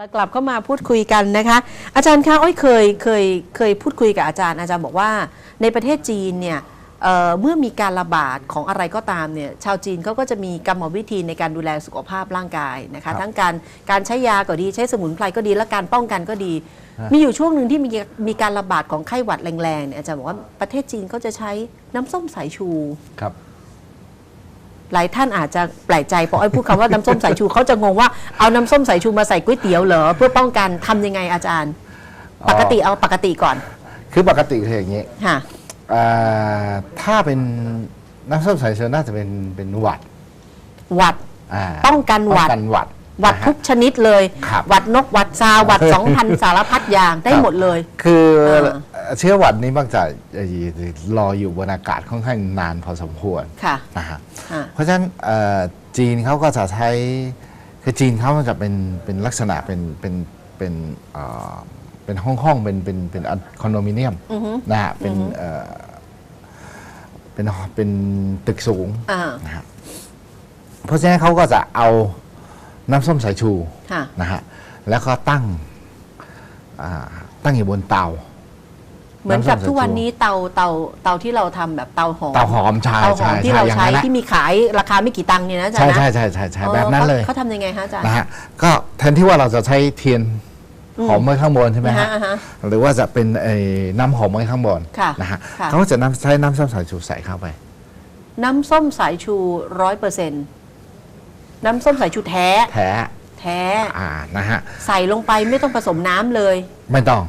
แล้วกลับเข้ามาพูดคุยกันนะคะ อาจารย์คะอ้อยเคยเคยเคยพูดคุยกับอาจารย์อาจารย์บอกว่าในประเทศจีนเนี่ยเอ่อเมื่อมีการระบาดของอะไรก็ตามเนี่ยชาวจีนเขาก็จะมีกรรมวิธีในการดูแลสุขภาพร่างกายนะครัคะบทั้งการการใช้ยาก็ดีใช้สมุนไพรก็ดีและการป้องกันก็ดีฮะมีอยู่ช่วงหนึ่งที่มีมีการระบาดของไข้หวัดแรงๆเนี่ยอาจารย์บอกว่าประเทศจีนก็จะใช้น้ำส้มสายชูครับ หลายท่านอาจจะแปลกใจพออ้อยพูดคำว่าน้ำส้มสายชูเขาจะงงว่าเอาน้ำส้มสายชูมาใส่ก๋วยเตี๋ยวเหรอเพื่อป้องกันทำยังไงอาจารย์อ๋อปกติเอาปกติก่อน คือปกติคืออย่างนี้ค่ะอ่าถ้าเป็นน้ำส้มสายชูน่าจะเป็นเป็นหวัดหวัดอ่าป้องกันหวัดป้องกันหวัดหวัดนะฮะทุกชนิดเลย ครับ หวัดนกหวัดซาหวัดสองพันสารพัดอย่างได้หมดเลย คือเออ เชื้อหวัดนี้มักจะเอ่อรออยู่บนอากาศค่อนข้างนานพอสมควรค่ะนะฮะอ่าเพราะฉะนั้นเอ่อจีนเขาก็จะใช้ คือจีนเขามันจะเป็นเป็นลักษณะเป็นเป็นเป็นเอ่อเป็นห้องห้องๆเป็นเป็นเป็นคอนโดมิเนียมอือฮึนะฮะเป็นเอ่อเป็นเป็นตึกสูงอ่านะฮะเพราะฉะนั้นเขาก็จะเอาน้ำส้มสายชูค่ะนะฮะแล้วก็ตั้งอ่าตั้งอยู่บนเตา เหมือนกับน้ำส้มสายชูทุกวันนี้เตาเตาเตาที่เราทำแบบเตาหอมเตาหอมใช่เตาหอใช่มที่ใช่เราอย่างใช้นั้นแหละที่มีขายราคาไม่กี่ตังค์เนี่ยนะอาจารใช่ย์นะใช่ใช่ใช่ใช่อ๋อแบบนั้นเลยเขาเขาทำยังไงฮะอาจารย์นะฮะก็แทนที่ว่าเราจะใช้เทียนหอมไว้ข้างบนใช่ไหมฮะอ่าฮะหรือว่าจะเป็นไอ้น้ำหอมไว้ข้างบนค่ะนะฮะค่ะเขาก็จะน้ำใช้น้ำส้มสายชูใส่เข้าไป น้ำส้มสายชูร้อยเปอร์เซ็นต์น้ำส้มสายชูแท้ แท้ แท้อ่านะฮะใส่ลงไปไม่ต้องผสมน้ำเลย ไม่ต้อง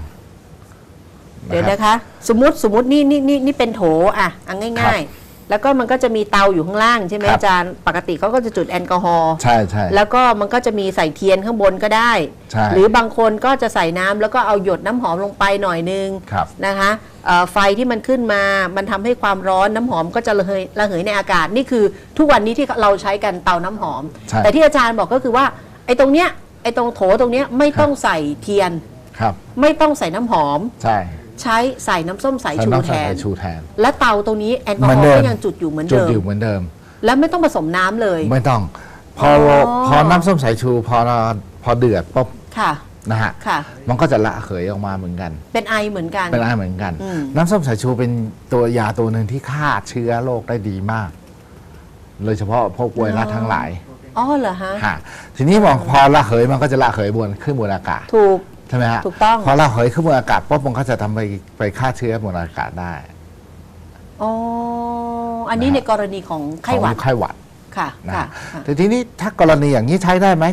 เดี๋ยวรับนะคะ สมมติสมมตินี่นี่นี่นี่เป็นโถอะอันง่าย ๆ แล้วก็มันก็จะมีเตาอยู่ข้างล่างใช่ไหมครับ อาจารย์ปกติเขาก็จะจุดแอลกอฮอล์ใช่ใช่ แล้วก็มันก็จะมีใส่เทียนข้างบนก็ได้ ใช่หรือบางคนก็จะใส่น้ำแล้วก็เอาหยดน้ำหอมลงไปหน่อยนึงครับ นะคะเอ่อไฟที่มันขึ้นมามันทำให้ความร้อนน้ำหอมก็จะระเหยระเหยในอากาศนี่คือทุกวันนี้ที่เราใช้กันเตาน้ำหอม ใช่ แต่ที่อาจารย์บอกก็คือว่าไอ้ตรงเนี้ยไอ้ตรงโถตรงเนี้ยไม่ต้องใส่เทียน ครับ ไม่ต้องใส่น้ำหอม ใช่ ใช้ใส่น้ำส้มสายใช้ชูน้ำแทส้มนสายชูแทน และเตาตรงนี้แอลกอเหมืฮอนอเดิล์มก็ยังจุดอยู่เหมือนจุดเดิมอยู่เหมือนเดิม และไม่ต้องผสมน้ำเลย ไม่ต้อง พออ๋อพอน้ำส้มสายชู พอพอเดือดปุ๊บค่ะ นะฮะค่ะ มันก็จะละเหยออกมาเหมือนกัน เป็นไอเหมือนกัน เป็นอะไรเหมือนกัน อืม น้ำส้มสายชูเป็นตัวยาตัวหนึ่งที่ฆ่าเชื้อโรคได้ดีมากโดยเฉพาะพวกไวรัสทั้งหลายอ๋อเหรอฮะ ฮะทีนี้มองพอละเหยมันก็จะละเหยบนขึ้นบนอากาศ ถูก ใช่ไหมฮะถูกต้อง พอละเหยขึ้นบนอากาศปุ๊บมันก็จะทำไปไปฆ่าเชื้อบนอากาศได้อ๋ออันนี้นะฮะในกรณีของไข้หวัดของไข้หวัดค่ะนะค่ะฮะค่ะแต่ทีนี้ถ้ากรณีอย่างนี้ใช้ได้ไหม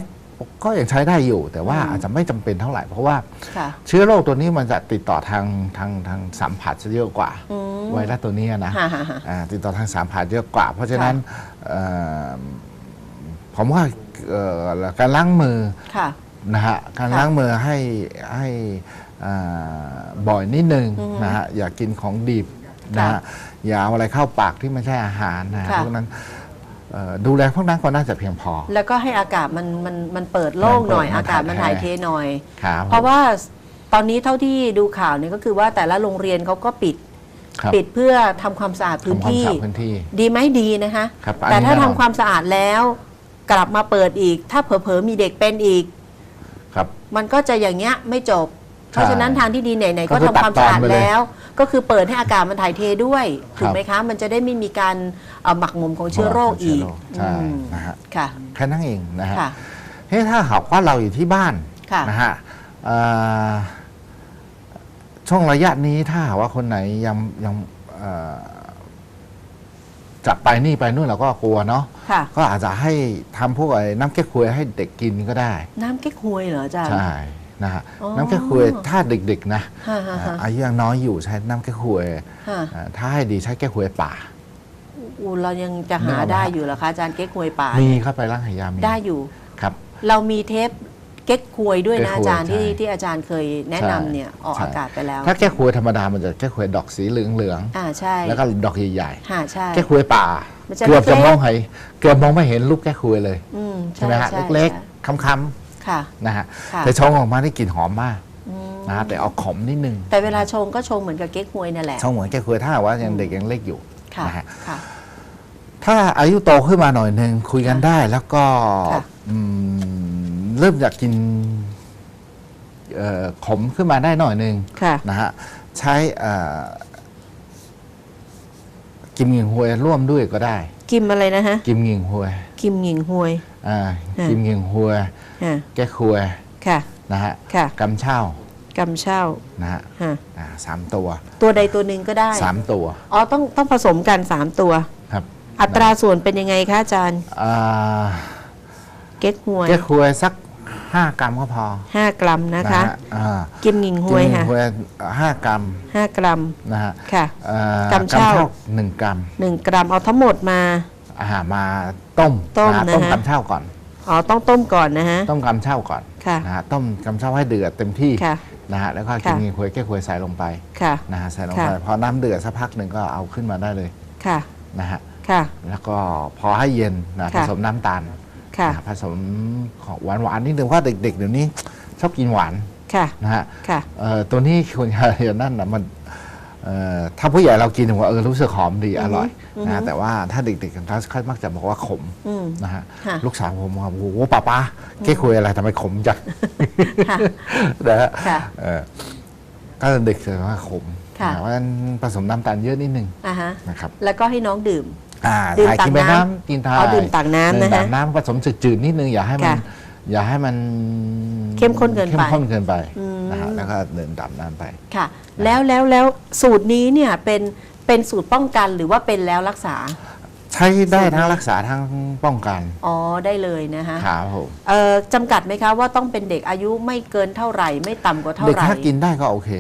ก็ยังใช้ได้อยู่ แต่ว่าอืมอาจจะไม่จำเป็นเท่าไหร่เพราะว่า ค่ะ เชื้อโรคตัวนี้มันจะติดต่อทางทางทางสัมผัสจะเยอะกว่าอืมไวรัสตัวนี้นะฮ่าฮ่าฮ่า อ่าติดต่อทางสัมผัสเยอะกว่า เพราะฉะนั้นเอ่อผมว่าเอ่อการล้างมือ ค่ะ นะฮะการค่ะล้างมือให้ให้อ่าบ่อยนิดนึงอือฮึนะฮะอย่ากินของดิบนะค่ะฮะอย่าเอาอะไรเข้าปากที่ไม่ใช่อาหารนะฮะค่ะพวกนั้นเอ่อดูแลพวกนั้นก็น่าจะเพียงพอ แล้วก็ให้อากาศมันมันมันเปิดโล่งหน่อยมันเปิดอากาศมันมันถ่าถ่ายยเทเทหน่อยครับเพราะว่าตอนนี้เท่าที่ดูข่าวเนี่ยก็คือว่าแต่ละโรงเรียนเขาก็ปิดครับปิดเพื่อทำความสะอาดพื้นทำความที่สะอาดพื้นที่ ดีไหมดีนะคะครับอันนี้แต่ถ้าแน่นทำอนความสะอาดแล้ว กลับมาเปิดอีก ถ้าเผลอๆมีเด็กเป็นอีกครับ มันก็จะอย่างเงี้ยไม่จบ เพราะฉะนั้นทางที่ดีไหนๆก็ก็คือทำความสะอาดตัดตอนไปเลย แล้ว ก็คือเปิดให้อากาศมันถ่ายเทด้วยครับถูกไหมคะ มันจะได้ไม่มีการเอ่อหมักหมมของเชื้อโรคอีกใช่อืมนะฮะค่ะแค่นั้นเองนะฮะค่ะ เฮ้ยถ้าหากว่าเราอยู่ที่บ้านค่ะ นะฮะเอ่อช่วงระยะนี้ถ้าหากว่าคนไหนยังยังเอ่อ จะไปนี่ไปนู่นเราก็กลัวเนาะค่ะ ก็อาจจะให้ทำพวกไอ้น้ำแก้ควยให้เด็กกินก็ได้ น้ำเก๊กฮวยเหรออาจารย์ ใช่นะฮะอ๋อ น้ำแก้ควยถ้าเด็กๆนะฮ่าฮ่าฮ่าอายุยังน้อยอยู่ใช้น้ำแก้ควยฮ่าเอ่อถ้าให้ดีใช้แก้ควยป่า อูเรายังจะหานึกออกไหมได้อยู่เหรอคะอาจารย์เก๊กฮวยป่ามีเข้าไปร่างหายามีได้อยู่ ครับ เรามีเทป เก๊กฮวยด้วยนะเก๊กฮวยอาจารย์ที่ใช่ ที่อาจารย์เคยแนะนำเนี่ยออกใช่อากาศไปแล้วถ้าแก้ควยธรรมดามันจะแก้ควยดอกสีเหลืองอ่าใช่ๆแล้วก็ดอกใหญ่ค่ะใช่ ๆแก้ควยป่ามันจะเกือบจะเล็กๆ มองเห็นเกือบมองไม่เห็นรูปแก้ควยเลยอืมใช่ไหมฮะใช่เล็กใช่ๆค้ำค่ะ ๆนะฮะค่ะ แต่ชงออกมาได้กลิ่นหอมมากอืมนะฮะแต่ออกขมนิดนึงแต่เวลาชงก็ชงเหมือนกับเก๊กฮวยนั่นแหละชงเหมือนแก้ควยถ้าหากว่ายังเด็กยังเล็กอยู่ค่ะนะฮะ ค่ะ ถ้าอายุโตขึ้นมาหน่อยหนึ่งคุยกันได้แล้วก็ค่ะ อืม เริ่มอยากกินเอ่อขมขึ้นมาได้หน่อยหนึ่งค่ะนะฮะใช้เอ่อกิมหงิงหวยร่วมด้วยก็ได้ กิมอะไรนะฮะ กิมหงิงหวย กิมหงิงหวยอ่าค่ะกิมหงิงหวยค่ะแก้ควยค่ะนะฮะค่ะกำเช่ากำเช่านะฮะฮะอ่าสามตัว ตัวใดตัวหนึ่งก็ได้สามตัวอ๋อต้องต้องผสมกันสามตัวครับ อัตราส่วนเป็นยังไงคะอาจารย์อ่าเก๊กฮวยแก้ควยสัก ห้ากรัมก็พอห้ากรัมนะคะฮอ่ากิมหงิงหกิมวยหงิงค่ะหวยห้ากรัมห้ากรัมนะฮะค่ะเอ่อกำเช่าหนึ่งกรัมหนึ่งกรัมเอาทั้งหมดมาอาหารมาต้มต้มนะฮะนะฮะต้มกำเช่าก่อนอ๋อต้องต้มก่อนนะฮะต้มกำเช่าก่อนค่ะนะฮะต้มกำเช่าให้เดือดเต็มที่ค่ะนะฮะแล้วก็ค่ะกินมีควยแก้ควยใส่ลงไปค่ะนะฮะใส่ลงค่ะไปพอน้ำเดือดสักพักหนึ่งก็เอาขึ้นมาได้เลยค่ะนะฮะค่ะแล้วก็พอให้เย็นนะผค่ะสมน้ำตาล ค่ะนะผสมของหวานหวานๆนิดนึงเพราะเด็กๆเดี๋ยวนี้ชอบกินหวานค่ะนะฮะค่ะเอ่อตัวนี้ควรจะอย่างนั้นนะมันเอ่อถ้าผู้ใหญ่เรากินผมว่าเออรู้สึกหอมดีอร่อยนะฮะแต่ว่าถ้าเด็กๆกันเขามักจะบอกว่าขมอืมนะฮะค่ะลูกสาวผมว่าโอ้โหป้าป้าแกคุยอะไรทำไมขมจังค่ะนะฮะค่ะเออก็เด็กเลยว่าขมค่ะนะเพราะฉะนั้นผสมน้ำตาลเยอะนิดนึงอ่าฮะนะครับแล้วก็ให้น้องดื่ม อ่าดื่มถ่ายตักกินไปน้ำน้ำกินถ่ายอ๋อดื่มตักน้ำดื่มนะฮะตักน้ำผสมจืดๆนิดนึงอย่าให้มัน ค่ะอย่าให้มันเข้มข้นเกินไปเข้มข้นเกินไปอืม นะฮะแล้วก็ดื่มตับน้ำไป ค่ะ แล้วแล้วแล้วสูตรนี้เนี่ยเป็นเป็นสูตรป้องกันหรือว่าเป็นแล้วรักษา ใช้ได้ทั้งรักษาทั้งป้องกันอ๋อได้เลยนะฮะครับผมเอ่อจำกัดไหมคะว่าต้องเป็นเด็กอายุไม่เกินเท่าไหร่ ไม่ต่ำกว่าเท่าเด็กไหร่ถ้ากินได้ก็โอเค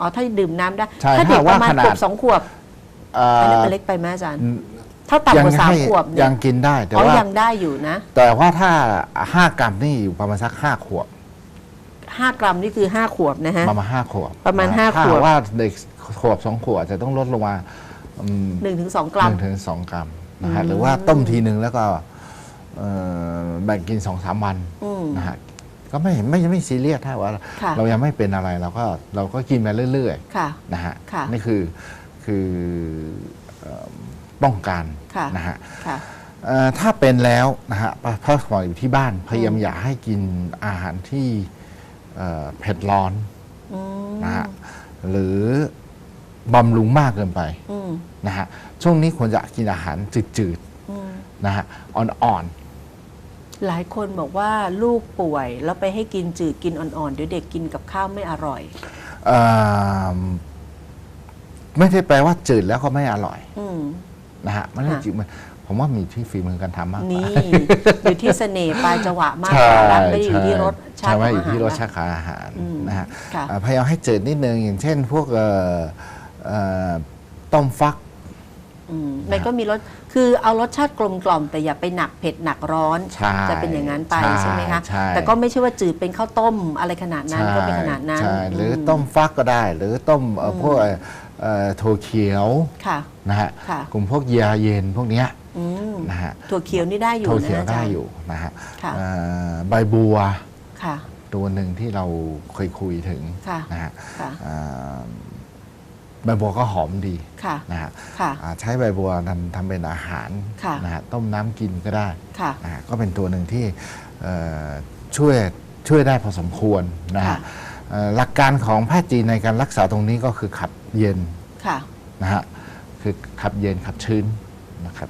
อ๋อถ้าดื่มน้ำได้ ใช่ถ้าเด็กถ้าปว่าระมาณขนาด ขวบสองขวบเอ่อันนี้อมันเล็กไปไหมอาจารย์ ถ้าต่ำยักว่าสามให้ขวบเนี่ยัยงกินได้ แต่อ๋อว่ายังได้อยู่นะ แต่ว่าถ้าห้ากรัมนี่อยู่ประมาณสักห้าขวบห้ากรัมนี่คือห้าขวบนะฮะประมาณห้าขวบประมาณนห้าถ้ขวบว่าเด็กขวบสองขวบจะต้องลดลงมาอืมหนึ่งถึงสองกหรัมนึ่งถึงสองกรัมนะฮะอืมหรือว่าต้มทีหนึ่งแล้วก็เอ่อแบ่งกินสองสามวันอืมนะฮะก็ไม่ไม่ไม่ซีเรียสถ้าว่าค่ะเรายังไม่เป็นอะไรเราก็เราก็กินไปเรื่อยค่ะๆนะฮะค่ะนี่คือคือเอ่อ ป้องกันค่ะนะฮะค่ะเอ่อถ้าเป็นแล้วนะฮะเพราะหมออยู่ที่บ้านพยายามอย่าให้กินอาหารที่เอ่อเผ็ดร้อนอืมนะฮะหรือบำรุงมากเกินไปอืมนะฮะช่วงนี้ควรจะกินอาหารจืดอืมๆนะฮะอ่อนหลายคนบอกว่าลูกป่วย แล้วไปให้กินจืดกินอ่อนๆ เดี๋ยวเด็กกินกับข้าวไม่อร่อยๆเอ่อไม่ได้แปลว่าจืดแล้วก็ไม่อร่อยอืม นะฮะไม่ได้ค่ะจืดมันผมว่ามีที่ฝีมือการทำมากกว่านี่ อยู่ที่เสน่ห์ปลายจังหวะมากใช่กว่าไม่ได้อยู่ที่รสชาใช่ติขว่าองอยู่อาหารที่รสนะชาติของอาหารอืมนะฮะค่ะเอ่อพยายามให้จืดนิดนึงอย่างเช่น พวกเอ่อเอ่อต้มฟัก อืมมันก็มีรสคือเอารสชาติกลมกล่อมแต่อย่าไปหนักเผ็ดหนักร้อน ใช่จะเป็นอย่างนั้นไปใช่ใช่ไหมคะ ใช่ แต่ก็ไม่ใช่ว่าจืดเป็นข้าวต้มอะไรขนาดนั้นใช่ก็เป็นขนาดนั้นใช่หรืออม ต้มฟักก็ได้ หรือต้มเอ่ออพวกเอ่อ ถั่วเขียวค่ะ นะฮะค่ะ กลุ่มพวกยาเย็นพวกเนี้ยอืมนะฮะถั่วเขียวนี่ได้อยู่ถั่วนะเขียวอาได้จารย์ อยู่นะฮะค่ะ เอ่อใบบัวค่ะ ตัวหนึ่งที่เราเคยคุยถึงค่ะ นะฮะค่ะ เอ่อใบบัวก็หอมดีค่ะ นะฮะค่ะ อ่าใช้ใบบัวทำทำเป็นอาหารค่ะ นะฮะต้มน้ำกินก็ได้ ค่ะนะฮะก็เป็นตัวหนึ่งที่เอ่อช่วยช่วยได้พอสมควรนะค่ะฮะเอ่อหลักการของแพทย์จีนในการรักษาตรงนี้ก็คือขับ เย็นค่ะ นะฮะคือขับเย็นขับชื้นนะครับ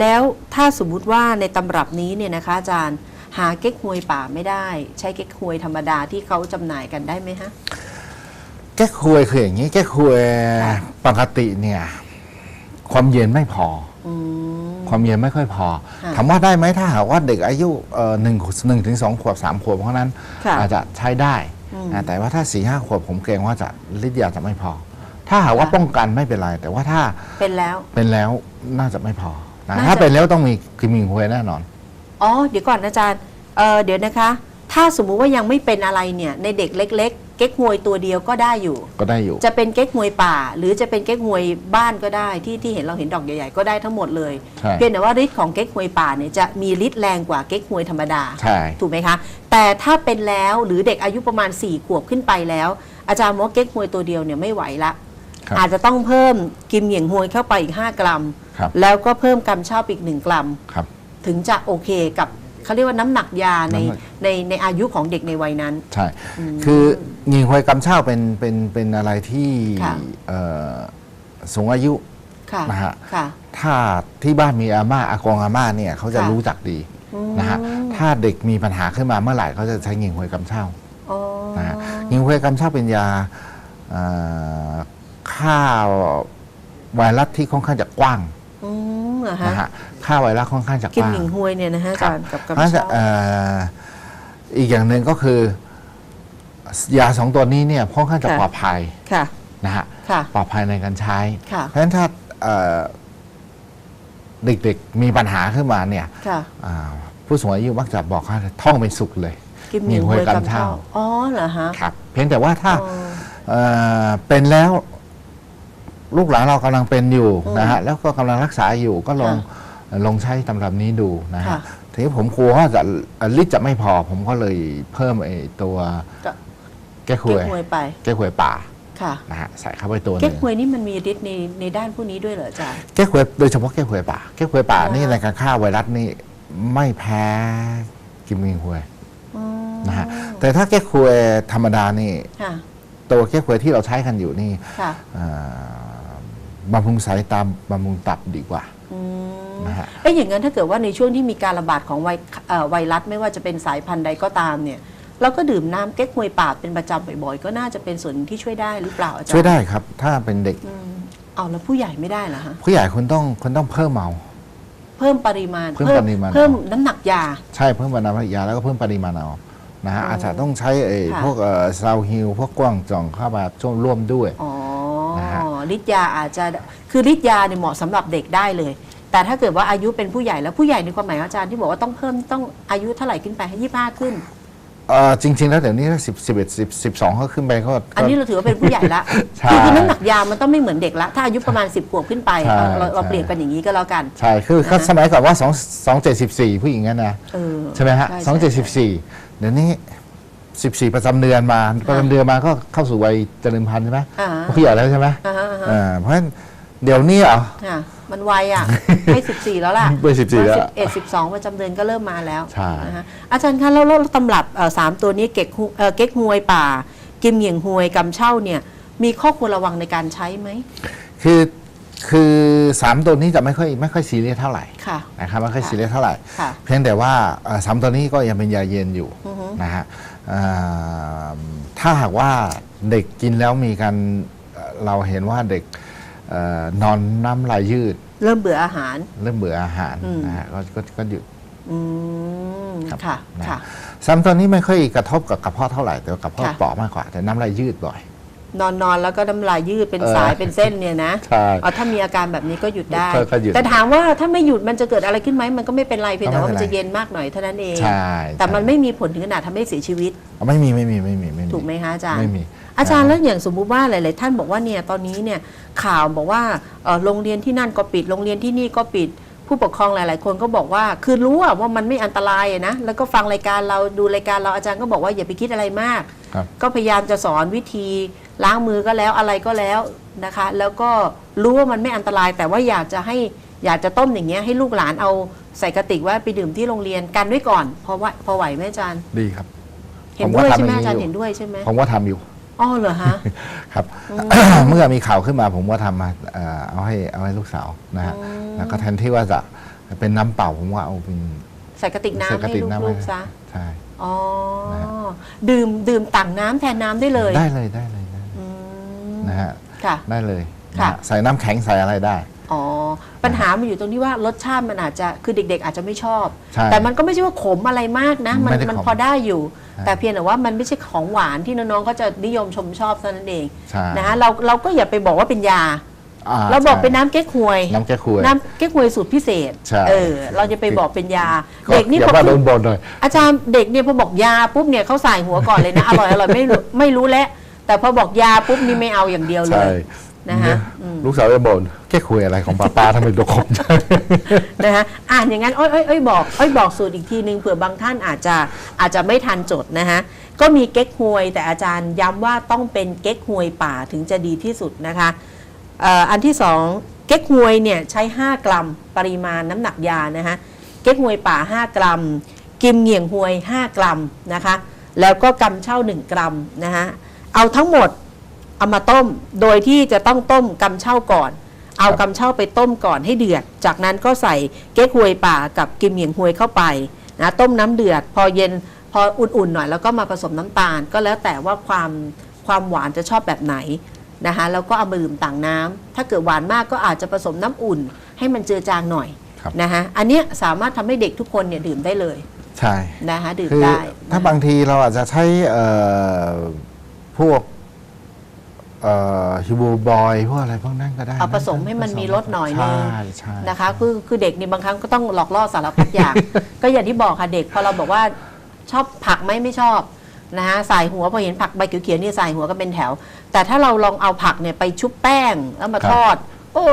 แล้วถ้าสมมุติว่าในตำรับนี้เนี่ยนะคะ อาจารย์หาเก๊กฮวยป่าไม่ได้ ใช้เก๊กฮวยธรรมดาที่เขาจำหน่ายกันได้ไหมฮะ แก้ควยคืออย่างนี้แก้ควยค่ะปกติเนี่ย ความเย็นไม่พอ อืม ความเย็นไม่ค่อยพอค่ะถามว่าได้ไหมถ้าหากว่าเด็กอายุเอ่อหนึ่งหนึ่งถึงสองขวบสามขวบเพราะนั้นค่ะอาจจะใช้ได้อืม นะแต่ว่าถ้าสี่ห้าขวบผมเกรงว่าจะฤทธิ์ยาจะไม่พอ ถ้าหากว่าค่ะป้องกันไม่เป็นไร แต่ว่าถ้าเป็นแล้ว เป็นแล้วน่าจะไม่พอนะน่าจะ ถ้าเป็นแล้วต้องมีกิมมิงฮวยแน่นอน อ๋อเดี๋ยวก่อนอาจารย์เอ่อเดี๋ยวนะคะ ถ้าสมมุติว่ายังไม่เป็นอะไรเนี่ยในเด็กเล็ก ๆ เก๊กฮวยตัวเดียวก็ได้อยู่ ก็ได้อยู่ จะเป็นเก๊กฮวยป่า หรือจะเป็นเก๊กฮวยบ้านก็ได้ที่ที่เห็นเราเห็นดอกใหญ่ๆก็ได้ทั้งหมดเลยใช่ เพียงแต่ว่าฤทธิ์ของเก๊กฮวยป่าเนี่ยจะมีฤทธิ์แรงกว่าเก๊กฮวยธรรมดา ใช่ ถูกไหมคะ แต่ถ้าเป็นแล้วหรือเด็กอายุประมาณ4ขวบขึ้นไปแล้ว อาจารย์บอกว่าเก๊กฮวยตัวเดียวเนี่ยไม่ไหวละครับ อาจจะต้องเพิ่มกิมเหยียงฮวยเข้าไปอีก 5 กรัมครับแล้วก็เพิ่มกำเช่าไปอีก 1 กรัมครับถึงจะโอเคกับเขาเรียกว่าน้ำหนักยาในน้ำหนักในในอายุของเด็กในวัยนั้น ใช่ คือหญิงหวยกำเช่าเป็นเป็นเป็นอะไรที่ค่ะเอ่อสูงอายุค่ะนะฮะค่ะถ้าที่บ้านมีอาม่าอากงอาม่าเนี่ยเขาจะค่ะรู้จักดีนะฮะถ้าเด็กมีปัญหาขึ้นมาเมื่อไหร่เขาจะใช้หญิงหวยกำเช่าอ๋อนะฮะหญิงหวยกำเช่าเป็นยา เอ่อฆ่าไวรัสที่ค่อนข้างจะกว้างอืมเหรอนะฮะ ฮะฆ่าไวรัสค่อนข้างจะกิกมว้างหญิงฮวยเนี่ยนะฮะอาจารย์กับเพกับราะฉะนั้นเช้าเอ่ออีกอย่างหนึ่งก็คือยาสองตัวนี้เนี่ยค่อนข้างจะปลอดภัยค่ะ นะฮะค่ะ ปลอดภัยในการใช้ ค่ะ เพราะฉะนั้นถ้าเอ่อเด็กๆมีปัญหาขึ้นมาเนี่ยค่ะ อ่าผู้สูงอายุมักจะบอกว่าท่องเป็นสุขเลย กิมหญิงฮวยกับเช้าอ๋อเหรอฮะครับเพียงแต่ว่าถ้าอ๋อเอ่อเป็นแล้ว ลูกหลานเรากำลังเป็นอยู่อืมนะฮะแล้วก็กำลังรักษาอยู่ก็ลองค่ะลองใช้ตำรับนี้ดูนะฮะค่ะทีนี้ผมกลัวว่าจะเอ่อฤทธิ์จะไม่พอ ผมก็เลยเพิ่มไอ้ตัวก็แก้คเก๊วกยฮวยไปแก้ควยป่าค่ะนะฮะใส่เข้าไปตัวหเก๊นึกงฮวยนี่มันมีฤทธิ์ในในด้านพวกนี้ด้วยเหรออาจารย์แก้ควยโดยเฉพาะแก้ควยป่าแก้ควยป่าอ๋อนี่ในการฆ่าไวรัสนี่ไม่แพ้กิมมิงควยอ๋อนะฮะแต่ถ้าแก้ควยธรรมดานี่ค่ะตัวแก้ควยที่เราใช้กันอยู่นี่ค่ะเอ่อ บำรุงสายตาบำรุงตับดีกว่าอืมนะฮะเอ้ยอย่างนั้นถ้าเกิดว่าในช่วงที่มีการระบาดของไวเอ่อไวรัสไม่ว่าจะเป็นสายพันธุ์ใดก็ตามเนี่ยเราก็ดื่มน้ำเก๊กฮวยป่าเป็นประจำบ่อยๆ ก็น่าจะเป็นส่วนหนึ่งที่ช่วยได้หรือเปล่าอาจารย์ช่วยได้ครับ ถ้าเป็นเด็กอืมเอาแล้วผู้ใหญ่ไม่ได้เหรอฮะผู้ใหญ่คุณต้องคุณต้องเพิ่มเมา เพิ่มปริมาณเพิ่มปริมาณ เพิ่มน้ำหนักยา ใช่เพิ่มปริมาณยาแล้วก็เพิ่มปริมาณเอานะฮะอ๋อออาจจะต้องใช้ไอ้ค่ะ พวกเอ่อซาวฮิลพวกกว้างจ่องเข้ามาช่วร่วมด้วย อ๋อ นะฮะฤทธิ์ยาอาจจะคือฤทธิ์ยาเนี่ยเหมาะสำหรับเด็กได้เลย แต่ถ้าเกิดว่าอายุเป็นผู้ใหญ่แล้วผู้ใหญ่ในความหมายของอาจารย์ที่บอกว่าต้องเพิ่มต้องอายุเท่าไหร่ขึ้นไปให้ยี่ห้าขึ้นเอ่อจริง ๆ แล้วเดี๋ยวนี้ถ้าสิบสิบเอ็ดสิบสิบสองเขาขึ้นไปก็อันนี้เราถือว่าเป็นผู้ใหญ่ละใช่คือคือน้ำหนักยามันต้องไม่เหมือนเด็กละถ้าอายุประมาณ10ขวบขึ้นไปใช่เราเราเราใช่เปลี่ยนเป็นอย่างนี้ก็แล้วกัน ใช่ คือเขานะฮะสมัยก่อนว่าสองสองเจ็ดสิบสี่ผู้หญิงนั่นนะเออใช่ไหมฮะใช่สองเจ็ดสิบสี่เดี๋ยวนี้ สิบสี่ประจำเดือนมาประจำเดือนมาก็เข้าสู่วัยเจริญพันธุ์ใช่ไหมอ่า ผู้ใหญ่แล้วใช่ไหมอ่าฮะอ่าฮะอ่าเพราะฉะนั้นเดี๋ยวนี้เหรออะมันไวอะให้14แล้วล่ะไป14แล้วเอ็ดสิบสองประจำเดือนก็เริ่มมาแล้วใช่ นะฮะอาจารย์คะแล้วแล้วตำรับเอ่อสามตัวนี้เก๊กฮวเอ่อเก๊กฮวยป่า กิมเหยียงฮวยกำเช่าเนี่ย มีข้อควรระวังในการใช้ไหมคือคือสามตัวนี้จะไม่ค่อยไม่ค่อยซีเรียสเท่าไหร่ค่ะ นะครับไม่ค่อยค่ะซีเรียสเท่าไหร่ ค่ะเพียงแต่ว่าเอ่อสามตัวนี้ก็ยังเป็นยาเย็นอยู่อือฮึนะฮะเอ่อ ถ้าหากว่าเด็กกินแล้วมีการเอ่อเราเห็นว่าเด็กเอ่อนอนน้ำลายยืด เริ่มเบื่ออาหาร เริ่มเบื่ออาหารอืมนะฮะก็ก็ก็หยุดอืมครับค่ะนะค่ะสามตัวนี้ไม่ค่อยกระทบกับกระเพาะเท่าไหร่แต่ว่ากระเพาะค่ะเปราะมากกว่า แต่น้ำลายยืดบ่อย นอนนอนแล้วก็น้ำลายยืดเป็นเออสายเป็นเส้นเนี่ยนะใช่เอาถ้ามีอาการแบบนี้ก็หยุดได้ก็ก็หยุด แต่ถามว่าถ้าไม่หยุดมันจะเกิดอะไรขึ้นไหมมันก็ไม่เป็นไรเพียงแต่ว่าก็มันไม่เป็นไรจะเย็นมากหน่อยเท่านั้นเอง ใช่แต่มันใช่ไม่มีผลถึงขนาดทำให้เสียชีวิตอ๋อไม่มีไม่มีไม่มีไม่มีถูกไหมคะอาจารย์ ไม่มี อาจารย์แล้วอย่างสมมุติว่าหลาย ๆ ท่านบอกว่าเนี่ยตอนนี้เนี่ยข่าวบอกว่าเอ่อโรงเรียนที่นั่นก็ปิด โรงเรียนที่นี่ก็ปิด ผู้ปกครองหลาย ๆ คนก็บอกว่าคือรู้อะว่ามันไม่อันตรายอะนะแล้วก็ฟังรายการเราดูรายการเราอาจารย์ก็บอกว่าอย่าไปคิดอะไรมาก ครับ ก็พยายามจะสอนวิธี ล้างมือก็แล้วอะไรก็แล้วนะคะ แล้วก็รู้ว่ามันไม่อันตราย แต่ว่าอยากจะให้อยากจะต้มอย่างเงี้ยให้ลูกหลานเอาใส่กระติกไว่าไปดื่มที่โรงเรียนกันไว้ก่อนพอว่าพอไหวไหมอาจารย์ ดีครับเห็นผมด้ว่าวยทำใช่ไหมอย่างนี้อาจารย์อยู่เห็นด้วยใช่ไหมผมว่าทำอยู่อ๋อเหรอฮะครับ เมื่อมีข่าวขึ้นมาผมก็ทำมาเอ่อเอาให้เอาให้ลูกสาวนะฮะอืมแล้วก็แทนที่ว่าจะเป็นน้ำเปล่าผมว่าเอาเป็นใส่กระติกน้ำใส่กระให้ติกน้ำลูกๆซะใช่อ๋อนะฮะดื่มดื่มต่างน้ำแทนน้ำได้เลยได้เลยได้เลยได้เลยอืม นะฮะค่ะได้เลยค่ะนะฮะใส่น้ำแข็งใส่อะไรได้ อ๋อ ปัญหามันอยู่ตรงที่ว่ารสชาติมันอาจจะคือเด็ก ๆ อาจจะไม่ชอบ ใช่แต่มันก็ไม่ใช่ว่าขมอะไรมากนะ มันไม่ได้มันขมพอได้อยู่ใช่ แต่เพียงแต่ว่ามันไม่ใช่ของหวานที่น้องๆก็จะนิยมชมชอบเท่านั้นเองใช่นะฮะเราเราก็อย่าไปบอกว่าเป็นยา อ่เราบอกใช่เป็นน้ำเก๊กฮวย น้ำแก้ควยน้ำเก๊กฮวยสูตรพิเศษ ใช่ เออ เราจะไปบอกเป็นยาก็เด็กนี่อย่าพอว่าโดพูดนบนหน่อย อาจารย์เด็กเนี่ยพอบอกยาปุ๊บเนี่ยเขาใส่หัวก่อนเลยนะ อร่อยอร่อยไม่รู้ไม่รู้แล้ว แต่พอบอกยาปุ๊บนี่ไม่เอาอย่างเดียวเลใช่ยนะฮะอืมลูกสาวจะบ่นแก้ควยอะไรของป้าป้าทำไมตัวคมจัง นะฮะอ่านอย่างนั้นอ้อยอ้อยอ้อยบอกอ้อยบอกสูตรอีกทีนึงเผื่อบางท่านอาจจะอาจจะไม่ทันจดนะฮะก็มีเก๊กฮวย แต่อาจารย์ย้ำว่าต้องเป็นเก๊กฮวยป่าถึงจะดีที่สุดนะคะเอ่ออันที่สองเก๊กฮวยเนี่ยใช้ 5 กรัมปริมาณน้ำหนักยานะฮะเก๊กฮวยป่า 5 กรัม กิมเหงี่ยงหวย 5 กรัมนะคะแล้วก็กำเช่า 1 กรัมนะคะ เอาทั้งหมดเอามาต้ม โดยที่จะต้องต้มกำเช่าก่อน เอาครับกำเช่าไปต้มก่อนให้เดือด จากนั้นก็ใส่เก๊กฮวยป่ากับกิมเหงี่ยงหวยเข้าไปนะต้มน้ำเดือด พอเย็นพออุ่นๆหน่อยแล้วก็มาผสมน้ำตาล ก็แล้วแต่ว่าความความหวานจะชอบแบบไหนนะคะแล้วก็เอามาดื่มต่างน้ำถ้าเกิดหวานมากก็อาจจะผสมน้ำอุ่น ให้มันเจือจางหน่อยครับ นะคะอันเนี้ยสามารถทำให้เด็กทุกคนเนี่ยดื่มได้เลยใช่ นะคะดื่มคือได้ ถ้าบางทีเราอาจจะใช้เอ่อ พวกฮิบูบอยพวกอะไรพวกนั้นก็ได้เอาผสมให้มันมีรสหน่อยนึงใช่ใช่นะคะคือคือเด็กนี่บางครั้งก็ต้องหลอกล่อสารพัดอย่าง ก็อย่างที่บอกค่ะเด็กพอเราบอกว่าชอบผักไหมไม่ชอบนะคะสายหัวพอเห็นผักใบเขียวๆนี่สายหัวก็เป็นแถว แต่ถ้าเราลองเอาผักเนี่ยไปชุบแป้งแล้วมาทอด โอ้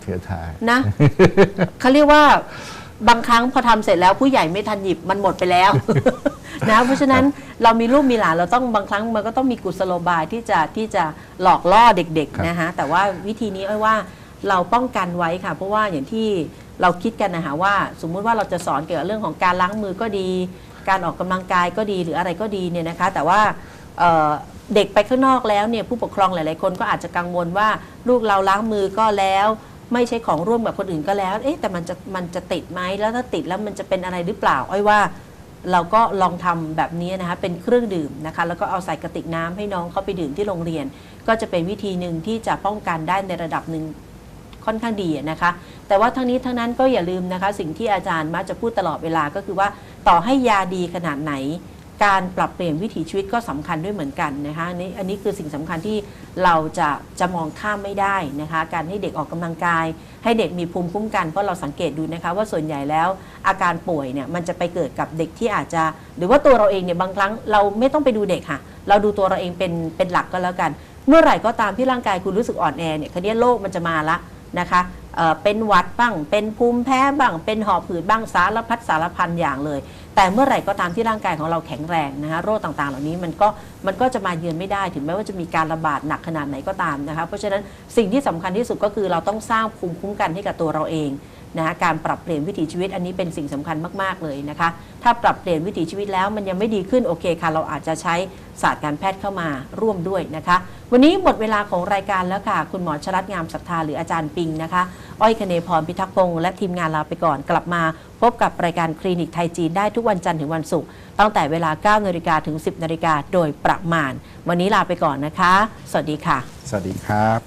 เถือทายนะเขาเรียกว่าบางครั้งพอทำเสร็จแล้วผู้ใหญ่ไม่ทันหยิบมันหมดไปแล้ว นะเพราะฉะนั้นเรามีลูกมีหลานเราต้องบางครั้งมันก็ต้องมีกุศโลบายที่จะที่จะหลอกล่อเด็กครับๆนะคะแต่ว่าวิธีนี้อ้อยว่าเราป้องกันไว้ค่ะ เพราะว่าอย่างที่เราคิดกันนะคะว่า สมมุติว่าเราจะสอนเกี่ยวกับเรื่องของการล้างมือก็ดี การออกกำลังกายก็ดีหรืออะไรก็ดีเนี่ยนะคะ แต่ว่าเอ่อเด็กไปข้างนอกแล้วเนี่ยผู้ปกครองหลาย ๆ คนก็อาจจะกังวลว่าลูกเราล้างมือก็แล้ว ไม่ใช่ของร่วมกับคนอื่นก็แล้ว เอ๊ะแต่มันจะมันจะติดไหมแล้วถ้าติดแล้วมันจะเป็นอะไรหรือเปล่า อ้อยว่า เราก็ลองทำแบบนี้นะคะเป็นเครื่องดื่มนะคะแล้วก็เอาใส่กระติกน้ำให้น้องเขาไปดื่มที่โรงเรียน ก็จะเป็นวิธีหนึ่งที่จะป้องกันได้ในระดับหนึ่งค่อนข้างดีนะคะ แต่ว่าทั้งนี้ทั้งนั้นก็อย่าลืมนะคะ สิ่งที่อาจารย์มักจะพูดตลอดเวลาก็คือว่าต่อให้ยาดีขนาดไหน การปรับเปลี่ยนวิถีชีวิตก็สำคัญด้วยเหมือนกันนะคะอันนี้อันนี้คือสิ่งสำคัญที่เราจะจะมองข้ามไม่ได้นะคะ การให้เด็กออกกำลังกาย ให้เด็กมีภูมิคุ้มกันเพราะเราสังเกตดูนะคะ ว่าส่วนใหญ่แล้วอาการป่วยเนี่ยมันจะไปเกิดกับเด็กที่อาจจะ หรือว่าตัวเราเองเนี่ยบางครั้งเราไม่ต้องไปดูเด็กค่ะ เราดูตัวเราเองเป็นเป็นหลักก็แล้วกัน เมื่อไหร่ก็ตามที่ร่างกายคุณรู้สึกอ่อนแอเนี่ยคันนี้โรคมันจะมาละนะคะเอ่อเป็นหวัดบ้าง เป็นภูมิแพ้บ้าง เป็นหอบหืดบ้างสารพัดสารพันอย่างเลย แต่เมื่อไหร่ก็ตามที่ร่างกายของเราแข็งแรงนะคะโรคต่างๆ เหล่านี้มันก็มันก็จะมาเยือนไม่ได้ ถึงแม้ว่าจะมีการระบาดหนักขนาดไหนก็ตามนะคะเพราะฉะนั้นสิ่งที่สำคัญที่สุดก็คือเราต้องสร้างภูมิคุ้มกันให้กับตัวเราเอง นะคะการปรับเปลี่ยนวิถีชีวิตอันนี้เป็นสิ่งสำคัญมาก ๆ เลยนะคะ ถ้าปรับเปลี่ยนวิถีชีวิตแล้วมันยังไม่ดีขึ้นโอเคค่ะ เราอาจจะใช้ศาสตร์การแพทย์เข้ามาร่วมด้วยนะคะ วันนี้หมดเวลาของรายการแล้วค่ะ คุณหมอชรัตงามศรัทธาหรืออาจารย์ปิงนะคะ อ้อยคเนพรพิทักษ์พงษ์และทีมงานลาไปก่อนกลับมา พบกับรายการคลินิกไทยจีนได้ทุกวันจันทร์ถึงวันศุกร์ตั้งแต่เวลา9นาฬิกาถึง 10นาฬิกาโดยประมาณ วันนี้ลาไปก่อนนะคะ สวัสดีค่ะ สวัสดีครับ